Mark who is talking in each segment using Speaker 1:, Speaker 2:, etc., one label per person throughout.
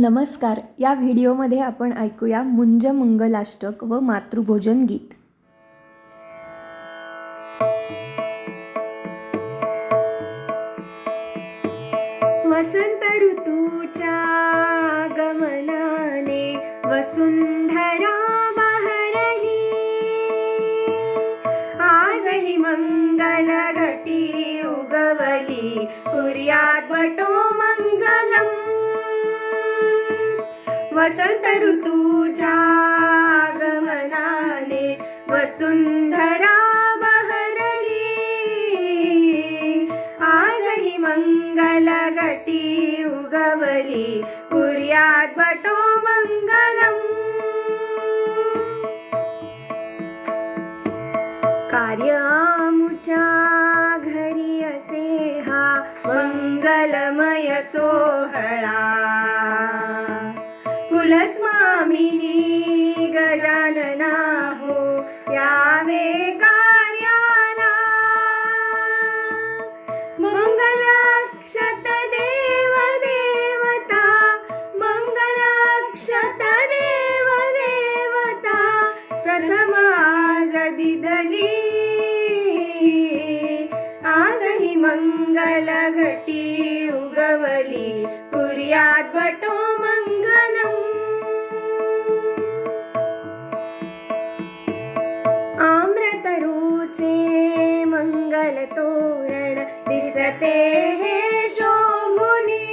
Speaker 1: नमस्कार. या व्हिडिओमध्ये आपण ऐकूया मुंज मंगलाष्टक व मातृभोजन गीत. वसंत ऋतूच्या गमनाने वसुंधरा बहरली. आजही मंगल घटी उगवली. कुर्यात बटो मंगलम. वसंत ऋतूच्या आगमनाने वसुंधरा बहरली. आजही मंगल गटी उगवली. कुर्यात बटो मंगलम. कार्यामुच्या घरी असे हा मंगलमय सोहळा. कुलस्वामिनी गजानना हो यावे कार्याला. मंगलाक्षत देव देवता मंगलाक्षत देव देवता प्रथमा आज दिदली. आजही मंगल घटी उगवली कुर्यात बटो मंग दिसते हे शोभुनी.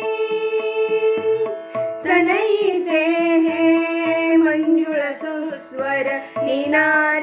Speaker 1: सनईचे हे मंजुळ सुस्वर निनारती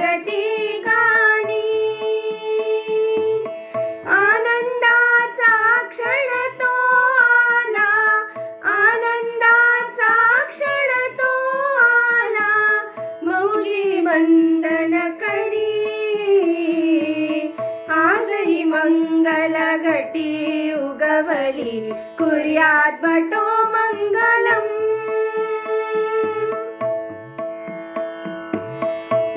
Speaker 1: ही मंगल घटी उगवली. कुर्यात बटो मंगलम.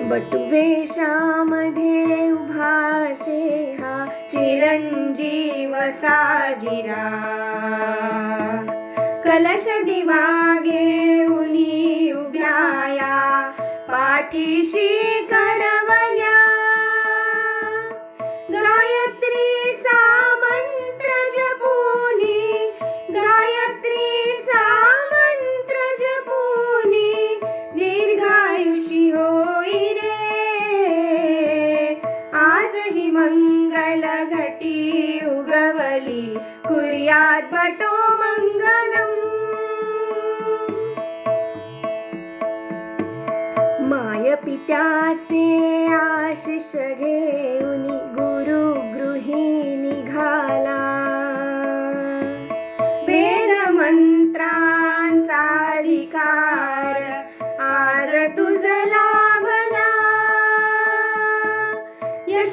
Speaker 1: बटुवेशामध्ये उभा असे हा चिरंजीव साजिरा. कलश दिवागे उनी उभ्याया. पाठीशी करवया. मंगल घटी उगवली कुर्यात बटो मंगलम. माय पित्याचे आशिष घेऊन गुरु गृही निघाला.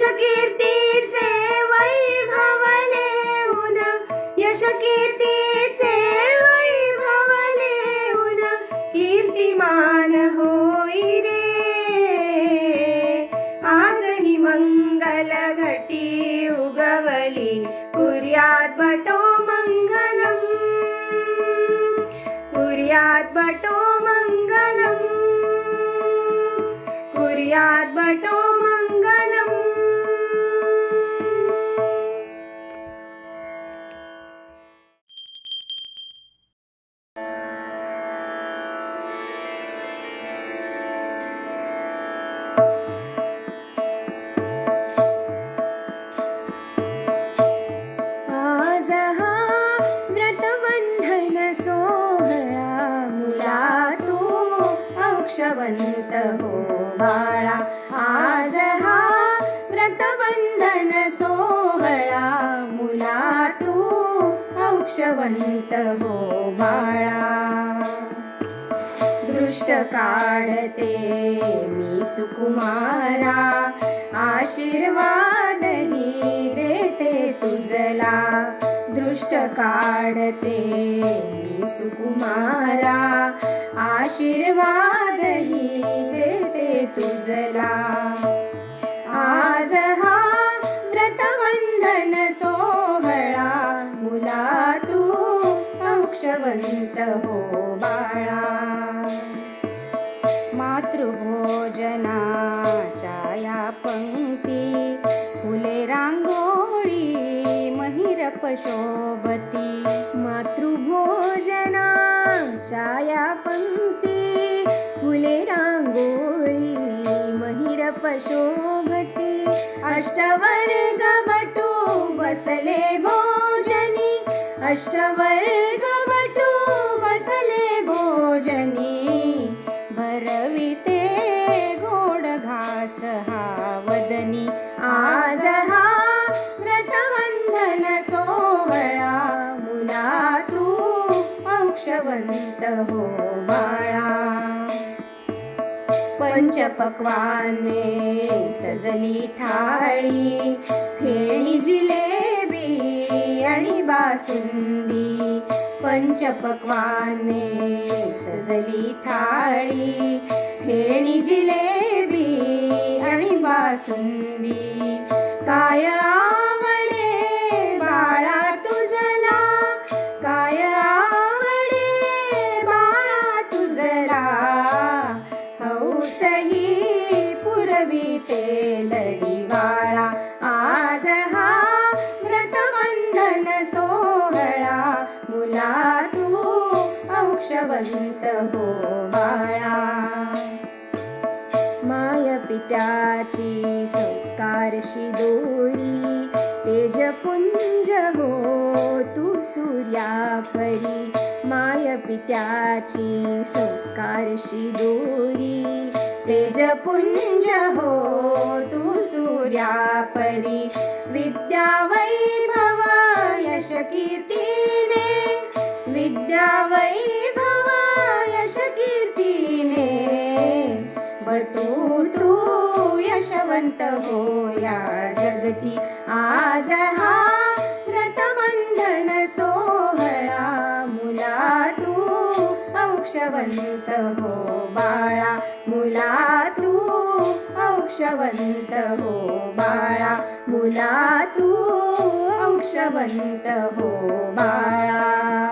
Speaker 1: यश कीर्तीचे वैभव लेऊन यश कीर्तीचे वैभव लेऊन कीर्तिमान होई रे. आजही मंगल घटी उगवली. कुर्यात बटो मंगलम. कुर्यात बटो मंगलम. कुर्यात बटो मोक्षवंत हो बाळा आज हा व्रतबंधन सोहळा. मुला तू औक्षवंत हो बाळा काढते मी सुकुमारा. आशीर्वादही देते तुझला. दृष्ट काढते मी सुकुमारा. आशीर्वादही देते तुझला. आज हा व्रतवंदन सोहळा मुला तू औक्षवंत हो
Speaker 2: बाळा. मातृभोजना ाया पङ्क्ति फुले राङ्गोळी महिरपशोबती
Speaker 1: मतृभोजना ाया पङ्क्ति पुुले रङ्गोळी महिरपशोबती अष्टवर्गभटो वसले भोजनी अष्टवर्गभटो वसले भोजनी। औक्षवंत हो बाळा. पंचपक्वाने सजली थाळी फेणी जिलेबी आणि बासुंदी. पंचपक्वाने सजली थाळी फेणी जिलेबी आणि बासुंदी. काया औक्षवंत हो बाळा. माय पित्याची संस्कारशी दोरी तेजपुंज हो तू सूर्या परी माय पित्याची संस्कारशी दोरी तेजपुंज हो तू सूर्या परी विद्या वैभव यश कीर्तीने बटू तू यशवंत हो या जगती. आज हा व्रतबंधन सोहळा मुला तू औक्षवंत हो बाळा. मुला तू औक्षवंत हो बाळा. मुला तू औक्षवंत हो बाळा.